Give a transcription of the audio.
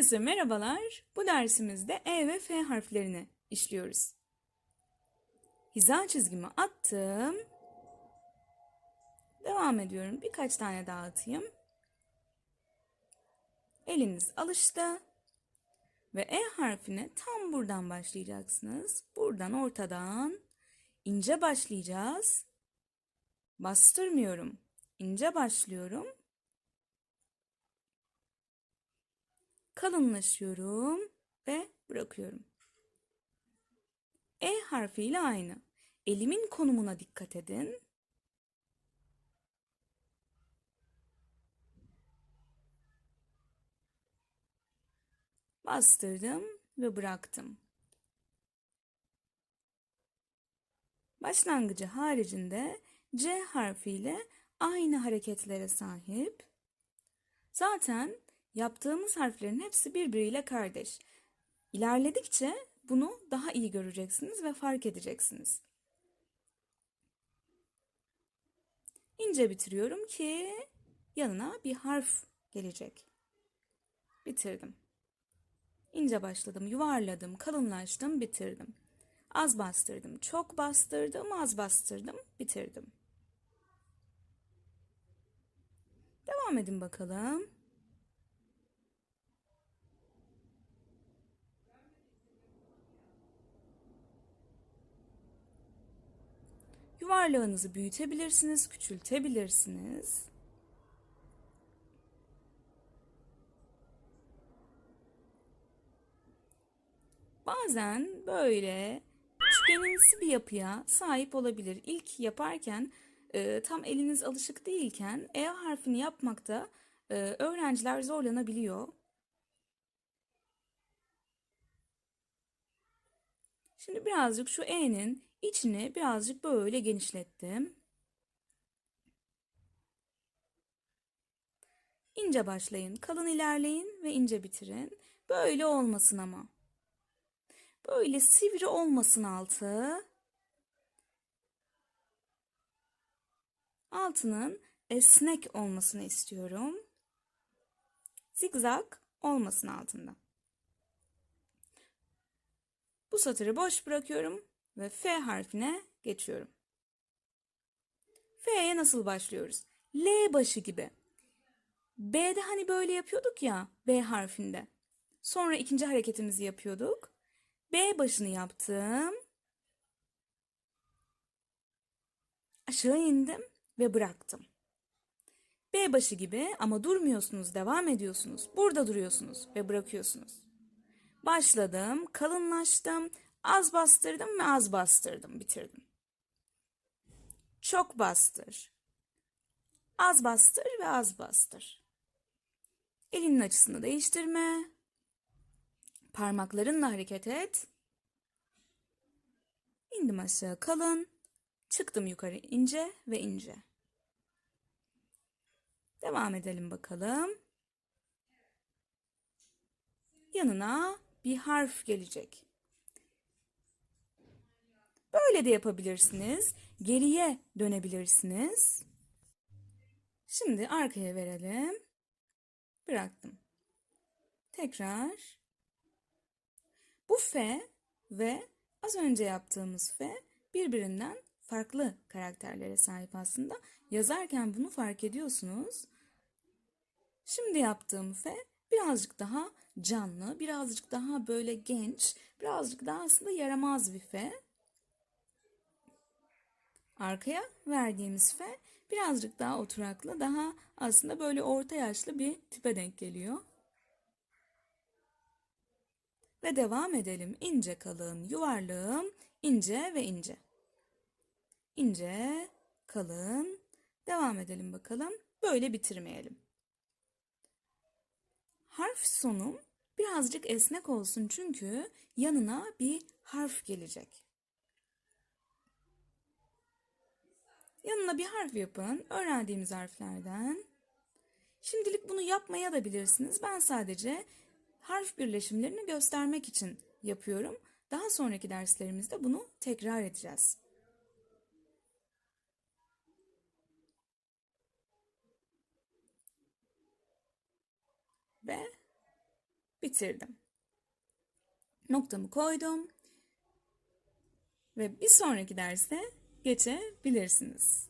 Herkese merhabalar. Bu dersimizde E ve F harflerini işliyoruz. Hiza çizgimi attım. Devam ediyorum. Birkaç tane daha atayım. Eliniz alıştı. Ve E harfine tam buradan başlayacaksınız. Buradan ortadan ince başlayacağız. Bastırmıyorum. İnce başlıyorum. Kalınlaşıyorum ve bırakıyorum. E harfiyle aynı. Elimin konumuna dikkat edin. Bastırdım ve bıraktım. Başlangıcı haricinde C harfiyle aynı hareketlere sahip. Zaten Yaptığımız harflerin hepsi birbiriyle kardeş. İlerledikçe bunu daha iyi göreceksiniz ve fark edeceksiniz. İnce bitiriyorum ki yanına bir harf gelecek. Bitirdim. İnce başladım, yuvarladım, kalınlaştım, bitirdim. Az bastırdım, çok bastırdım, az bastırdım, bitirdim. Devam edin bakalım. Yuvarlağınızı büyütebilirsiniz, küçültebilirsiniz. Bazen böyle üçgenimsi bir yapıya sahip olabilir. İlk yaparken e, tam eliniz alışık değilken E harfini yapmakta e, öğrenciler zorlanabiliyor. Şimdi birazcık şu E'nin içini birazcık böyle genişlettim. İnce başlayın, kalın ilerleyin ve ince bitirin. Böyle olmasın ama. Böyle sivri olmasın altı. Altının esnek olmasını istiyorum. Zigzag olmasın altında. Bu satırı boş bırakıyorum ve F harfine geçiyorum. F'ye nasıl başlıyoruz? L başı gibi. B'de hani böyle yapıyorduk ya B harfinde. Sonra ikinci hareketimizi yapıyorduk. B başını yaptım. Aşağı indim ve bıraktım. B başı gibi ama durmuyorsunuz, devam ediyorsunuz. Burada duruyorsunuz ve bırakıyorsunuz. Başladım, kalınlaştım, az bastırdım ve az bastırdım, bitirdim. Çok bastır. Az bastır ve az bastır. Elinin açısını değiştirme. Parmaklarınla hareket et. İndim aşağı kalın. Çıktım yukarı ince ve ince. Devam edelim bakalım. Yanına bir harf gelecek. Böyle de yapabilirsiniz. Geriye dönebilirsiniz. Şimdi arkaya verelim. Bıraktım. Tekrar. Bu F ve az önce yaptığımız F birbirinden farklı karakterlere sahip aslında. Yazarken bunu fark ediyorsunuz. Şimdi yaptığım F birazcık daha canlı, birazcık daha böyle genç, birazcık daha aslında yaramaz bir F. Arkaya verdiğimiz F birazcık daha oturaklı, daha aslında böyle orta yaşlı bir tipe denk geliyor. Ve devam edelim. İnce kalın, yuvarlığım, ince ve ince. İnce, kalın. Devam edelim bakalım. Böyle bitirmeyelim. Harf sonum birazcık esnek olsun çünkü yanına bir harf gelecek. Yanına bir harf yapın. Öğrendiğimiz harflerden. Şimdilik bunu yapmaya da bilirsiniz. Ben sadece harf birleşimlerini göstermek için yapıyorum. Daha sonraki derslerimizde bunu tekrar edeceğiz. Ve bitirdim. Noktamı koydum ve bir sonraki derse geçebilirsiniz.